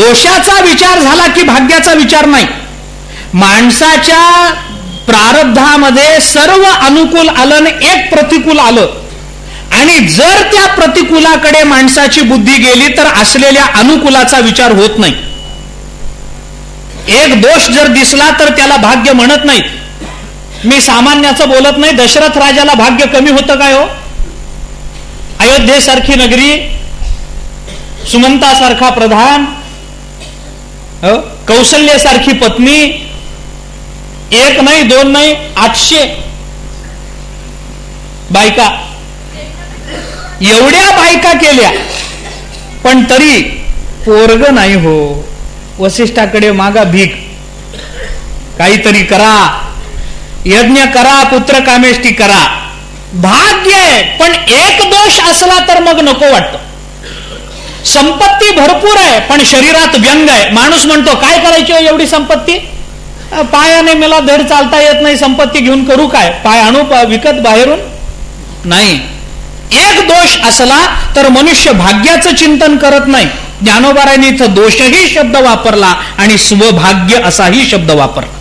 दोषाचा विचार झाला की भाग्याचा विचार नाही. माणसाच्या प्रारब्धामध्ये सर्व अनुकूल आलं आणि एक प्रतिकूल आलं. आणि जर त्या प्रतिकूलाकडे माणसाची बुद्धी गेली तर असलेल्या अनुकूलाचा विचार होत नाही. एक दोष जर दिसला तर त्याला भाग्य म्हणत नाही. मी सामान्याचं बोलत नाही दशरथ राजाला भाग्य कमी होतं काय हो? अयोध्येसारखी नगरी सुमंतासारखा प्रधान हो? कौशल्यासारखी पत्नी एक नाही दोन नाही आठशे. बायका. एवढ्या बायका केल्या पण तरी पोरग नाही हो. वसिष्ठाकडे मागा भीक. काहीतरी करा. यज्ञ करा पुत्र कामेष्टी करा. भाग्य आहे पण एक दोष असला तर मग नको वाटतं. संपत्ती भरपूर आहे पण शरीरात व्यंग आहे. माणूस म्हणतो काय करायची हो एवढी संपत्ती? पायाने मला धड चालता येत नाही संपत्ती घेऊन करू काय? पाय आणू विकत बाहेरून? नाही. एक दोष असला तर मनुष्य भाग्याचं चिंतन करत नाही. ज्ञानोबारायने इथं दोषही शब्द वापरला आणि स्वभाग्य असाही शब्द वापरला.